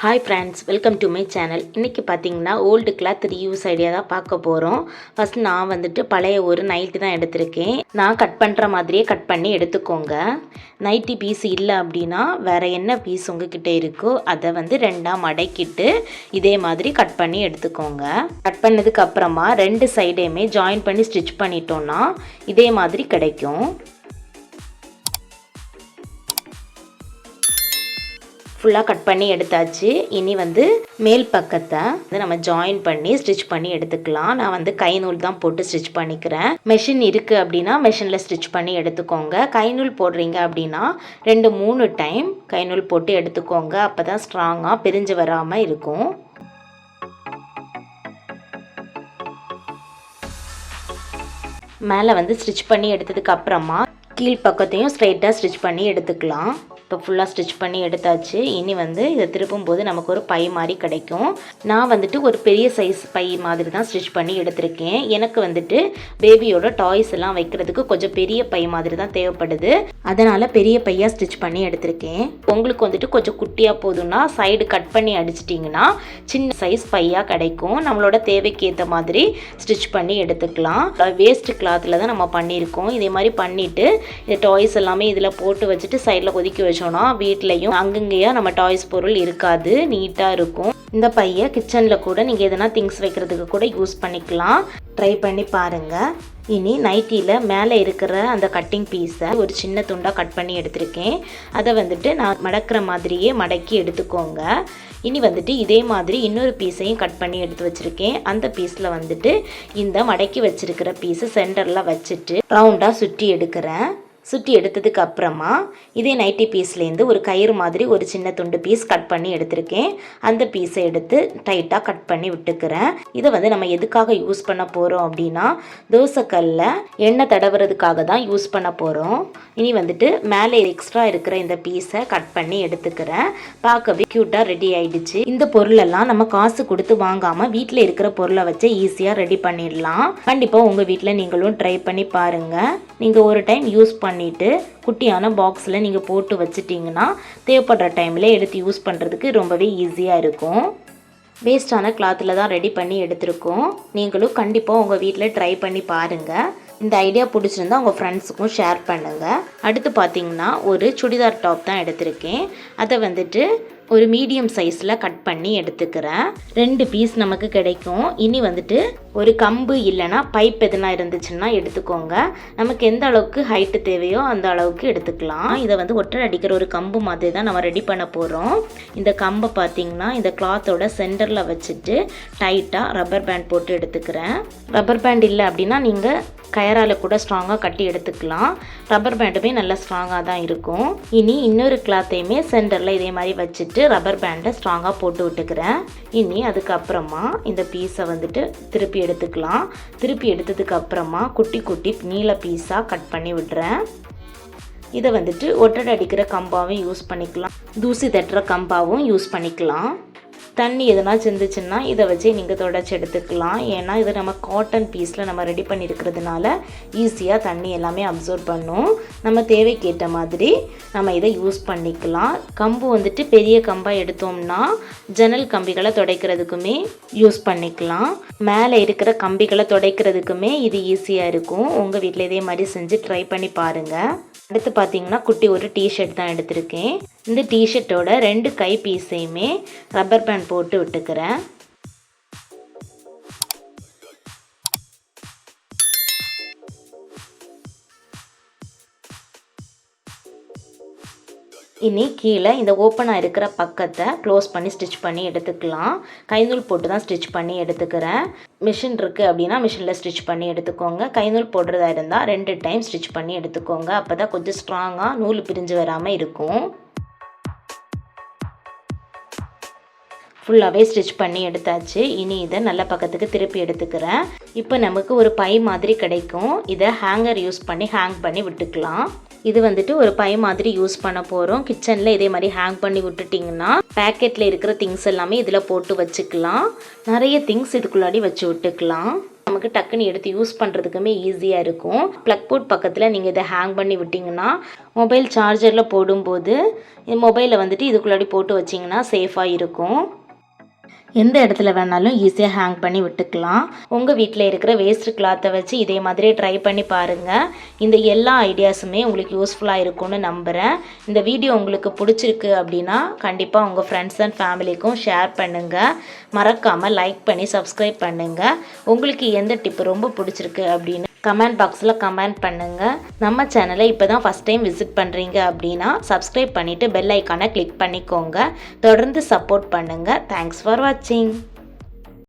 Hi friends welcome to my channel இன்றைக்கி பார்த்தீங்கன்னா old cloth reuse idea தான் பார்க்க போகிறோம் ஃபஸ்ட் நான் வந்துட்டு பழைய ஒரு நைட்டி தான் எடுத்திருக்கேன். நான் கட் பண்ணுற மாதிரியே கட் பண்ணி எடுத்துக்கோங்க. நைட்டி பீஸ் இல்லை அப்படின்னா வேறு என்ன பீஸ் உங்ககிட்ட இருக்கோ அதை வந்து ரெண்டாக மடக்கிட்டு இதே மாதிரி கட் பண்ணி எடுத்துக்கோங்க. கட் பண்ணதுக்கு அப்புறமா ரெண்டு சைடையுமே ஜாயின் பண்ணி ஸ்டிச் பண்ணிட்டோன்னா இதே மாதிரி கிடைக்கும். ஃபுல்லாக கட் பண்ணி எடுத்தாச்சு. இனி வந்து மேல் பக்கத்தை வந்து நம்ம ஜாயின் பண்ணி ஸ்டிச் பண்ணி எடுத்துக்கலாம். நான் வந்து கை நூல் தான் போட்டு ஸ்டிச் பண்ணிக்கிறேன். மெஷின் இருக்குது அப்படின்னா மெஷினில் ஸ்டிச் பண்ணி எடுத்துக்கோங்க. கை நூல் போடுறீங்க அப்படின்னா ரெண்டு மூணு டைம் கை நூல் போட்டு எடுத்துக்கோங்க. அப்போ தான் ஸ்ட்ராங்காக பிரிஞ்சு வராமல் இருக்கும். மேலே வந்து ஸ்டிச் பண்ணி எடுத்ததுக்கு அப்புறமா கீழ் பக்கத்தையும் ஸ்ட்ரைட்டாக ஸ்டிச் பண்ணி எடுத்துக்கலாம். இப்போ ஃபுல்லாக ஸ்டிச் பண்ணி எடுத்தாச்சு. இனி வந்து இதை திருப்பும் போது நமக்கு ஒரு பை மாதிரி கிடைக்கும். நான் வந்துட்டு ஒரு பெரிய சைஸ் பை மாதிரி தான் ஸ்டிச் பண்ணி எடுத்திருக்கேன். எனக்கு வந்துட்டு பேபியோட டாய்ஸ் எல்லாம் வைக்கிறதுக்கு கொஞ்சம் பெரிய பை மாதிரி தான் தேவைப்படுது. அதனால் பெரிய பையாக ஸ்டிச் பண்ணி எடுத்திருக்கேன். உங்களுக்கு வந்துட்டு கொஞ்சம் குட்டியாக போதும்னா சைடு கட் பண்ணி அடிச்சிட்டிங்கன்னா சின்ன சைஸ் பையாக கிடைக்கும். நம்மளோட தேவைக்கு ஏற்ற மாதிரி ஸ்டிச் பண்ணி எடுத்துக்கலாம். வேஸ்ட் கிளாத்தில் தான் நம்ம பண்ணியிருக்கோம். இதே மாதிரி பண்ணிவிட்டு இந்த டாய்ஸ் எல்லாமே இதில் போட்டு வச்சுட்டு சைடில் கொதிக்க வச்சோன்னா வீட்லேயும் அங்கங்கேயா நம்ம டாய்ஸ் பொருள் இருக்காது நீட்டாக இருக்கும். இந்த பையை கிச்சனில் கூட நீங்கள் எதனா திங்ஸ் வைக்கிறதுக்கு கூட யூஸ் பண்ணிக்கலாம். ட்ரை பண்ணி பாருங்கள் இனி நைட்டியில் மேலே இருக்கிற அந்த கட்டிங் பீஸை ஒரு சின்ன துண்டாக கட் பண்ணி எடுத்திருக்கேன். அதை வந்துட்டு நான் மடக்கிற மாதிரியே மடக்கி எடுத்துக்கோங்க. இனி வந்துட்டு இதே மாதிரி இன்னொரு பீஸையும் கட் பண்ணி எடுத்து வச்சுருக்கேன். அந்த பீஸில் வந்துட்டு இந்த மடக்கி வச்சுருக்கிற பீஸை சென்டரில் வச்சுட்டு ரவுண்டாக சுற்றி எடுக்கிறேன். சுற்றி எடுத்ததுக்கு அப்புறமா இதே நைட்டி பீஸ்லேருந்து ஒரு கயிறு மாதிரி ஒரு சின்ன துண்டு பீஸ் கட் பண்ணி எடுத்திருக்கேன். அந்த பீஸை எடுத்து டைட்டாக கட் பண்ணி விட்டுக்கிறேன். இதை வந்து நம்ம எதுக்காக யூஸ் பண்ண போகிறோம் அப்படின்னா தோசைக்கல்ல எண்ணெய் தடவுறதுக்காக தான் யூஸ் பண்ண போகிறோம் இனி வந்துட்டு மேலே எக்ஸ்ட்ரா இருக்கிற இந்த பீஸை கட் பண்ணி எடுத்துக்கிறேன். பார்க்கவே க்யூட்டாக ரெடி ஆயிடுச்சு. இந்த பொருளெல்லாம் நம்ம காசு கொடுத்து வாங்காமல் வீட்டில் இருக்கிற பொருளை வச்சு ஈஸியாக ரெடி பண்ணிடலாம். கண்டிப்பாக உங்கள் வீட்டில் நீங்களும் ட்ரை பண்ணி பாருங்கள் நீங்கள் ஒரு டைம் யூஸ் பண்ணிவிட்டு குட்டியான பாக்ஸில் நீங்கள் போட்டு வச்சிட்டிங்கன்னா தேவைப்படுற டைமில் எடுத்து யூஸ் பண்ணுறதுக்கு ரொம்பவே ஈஸியாக இருக்கும். வேஸ்டான கிளாத்தில் தான் ரெடி பண்ணி எடுத்திருக்கோம். நீங்களும் கண்டிப்பாக உங்கள் வீட்டில் ட்ரை பண்ணி பாருங்கள் இந்த ஐடியா பிடிச்சிருந்தா உங்கள் ஃப்ரெண்ட்ஸுக்கும் ஷேர் பண்ணுங்கள் அடுத்து பார்த்தீங்கன்னா ஒரு சுடிதார் டாப் தான் எடுத்திருக்கேன். அதை வந்துட்டு ஒரு மீடியம் சைஸில் கட் பண்ணி எடுத்துக்கிறேன். ரெண்டு பீஸ் நமக்கு கிடைக்கும். இனி வந்துட்டு ஒரு கம்பு இல்லைன்னா பைப் எதுனா இருந்துச்சுன்னா எடுத்துக்கோங்க. நமக்கு எந்த அளவுக்கு ஹைட்டு தேவையோ அந்த அளவுக்கு எடுத்துக்கலாம். இதை வந்து ஒற்றை அடிக்கிற ஒரு கம்பு மாதிரி தான் நம்ம ரெடி பண்ண போகிறோம் இந்த கம்பை பார்த்திங்கன்னா இந்த கிளாத்தோட சென்டரில் வச்சுட்டு டைட்டாக ரப்பர் பேண்ட் போட்டு எடுத்துக்கிறேன். ரப்பர் பேண்ட் இல்லை அப்படின்னா நீங்கள் கயரால் கூட ஸ்ட்ராங்காக கட்டி எடுத்துக்கலாம். ரப்பர் பேண்டுமே நல்லா ஸ்ட்ராங்காக தான் இருக்கும். இனி இன்னொரு கிளாத்தையுமே சென்டரில் இதே மாதிரி வச்சுட்டு ரப்பர் பேண்டை ஸ்ட்ராங்காக போட்டு விட்டுக்கிறேன். இனி அதுக்கப்புறமா இந்த பீஸை வந்துட்டு திருப்பி எடுத்துக்கலாம். திருப்பி எடுத்ததுக்கப்புறமா குட்டி குட்டி நீல பீஸாக கட் பண்ணி விடுறேன். இதை வந்துட்டு ஒட்டடை அடிக்கிற கம்பாவும் யூஸ் பண்ணிக்கலாம். தூசி தட்டுற கம்பாவும் யூஸ் பண்ணிக்கலாம். தண்ணி எதனா சிந்துச்சுன்னா இதை வச்சு நீங்கள் தொடச்சி எடுத்துக்கலாம். ஏன்னா இது நம்ம காட்டன் பீஸில் நம்ம ரெடி பண்ணியிருக்கிறதுனால ஈஸியாக தண்ணி எல்லாமே அப்சர்வ் பண்ணும். நம்ம தேவைக்கேற்ற மாதிரி நம்ம இதை யூஸ் பண்ணிக்கலாம். கம்பு வந்துட்டு பெரிய கம்பாக எடுத்தோம்னா ஜன்னல் கம்பிகளை துடைக்கிறதுக்குமே யூஸ் பண்ணிக்கலாம். மேலே இருக்கிற கம்பிகளை துடைக்கிறதுக்குமே இது ஈஸியாக இருக்கும். உங்கள் வீட்டில் இதே மாதிரி செஞ்சு ட்ரை பண்ணி பாருங்கள் அடுத்து பார்த்தீங்கன்னா குட்டி ஒரு டிஷர்ட் தான் எடுத்திருக்கேன். இந்த டிஷர்ட்டோட ரெண்டு கை பீஸையுமே ரப்பர் பேண்ட் போட்டு விட்டுக்கிறேன். இனி கீழே இந்த ஓப்பனாக இருக்கிற பக்கத்தை க்ளோஸ் பண்ணி ஸ்டிச் பண்ணி எடுத்துக்கலாம். கைநூல் போட்டு தான் ஸ்டிச் பண்ணி எடுத்துக்கிறேன். மிஷின் இருக்குது அப்படின்னா மிஷினில் ஸ்டிச் பண்ணி எடுத்துக்கோங்க. கைநூல் போடுறதா இருந்தால் ரெண்டு டைம் ஸ்டிச் பண்ணி எடுத்துக்கோங்க. அப்போ தான் கொஞ்சம் ஸ்ட்ராங்காக நூல் பிரிஞ்சு வராமல் இருக்கும். ஃபுல்லாகவே ஸ்டிச் பண்ணி எடுத்தாச்சு. இனி இதை நல்ல பக்கத்துக்கு திருப்பி எடுத்துக்கிறேன். இப்போ நமக்கு ஒரு பை மாதிரி கிடைக்கும். இதை ஹேங்கர் யூஸ் பண்ணி ஹேங் பண்ணி விட்டுக்கலாம். இது வந்துட்டு ஒரு பை மாதிரி யூஸ் பண்ண போகிறோம் கிச்சனில் இதே மாதிரி ஹேங் பண்ணி விட்டுட்டிங்கன்னா பேக்கெட்டில் இருக்கிற திங்ஸ் எல்லாமே இதில் போட்டு வச்சுக்கலாம். நிறைய திங்ஸ் இதுக்குள்ளாடி வச்சு விட்டுக்கலாம். நமக்கு டக்குன்னு எடுத்து யூஸ் பண்ணுறதுக்குமே ஈஸியாக இருக்கும். ப்ளக் போர்ட் பக்கத்தில் நீங்கள் இதை ஹேங் பண்ணி விட்டிங்கன்னா மொபைல் சார்ஜரில் போடும்போது மொபைலை வந்துட்டு இதுக்குள்ளாடி போட்டு வச்சிங்கன்னா சேஃபாக இருக்கும். எந்த இடத்துல வேணாலும் ஈஸியாக ஹேங் பண்ணி விட்டுக்கலாம். உங்கள் வீட்டில் இருக்கிற வேஸ்ட் கிளாத்தை வச்சு இதே மாதிரி ட்ரை பண்ணி பாருங்கள் இந்த எல்லா ஐடியாஸுமே உங்களுக்கு யூஸ்ஃபுல்லாக இருக்கும்னு நம்புகிறேன் இந்த வீடியோ உங்களுக்கு பிடிச்சிருக்கு அப்படின்னா கண்டிப்பாக உங்கள் ஃப்ரெண்ட்ஸ் அண்ட் ஃபேமிலிக்கும் ஷேர் பண்ணுங்கள் மறக்காமல் லைக் பண்ணி சப்ஸ்கிரைப் பண்ணுங்கள் உங்களுக்கு எந்த டிப்பு ரொம்ப பிடிச்சிருக்கு அப்படின்னு கமெண்ட் பாக்ஸில் கமெண்ட் பண்ணுங்கள் நம்ம சேனலை இப்போ தான் ஃபஸ்ட் டைம் விசிட் பண்ணுறீங்க அப்படின்னா சப்ஸ்கிரைப் பண்ணிவிட்டு பெல் ஐக்கானை கிளிக் பண்ணிக்கோங்க. தொடர்ந்து சப்போர்ட் பண்ணுங்கள் தேங்க்ஸ் ஃபார் வாட்சிங்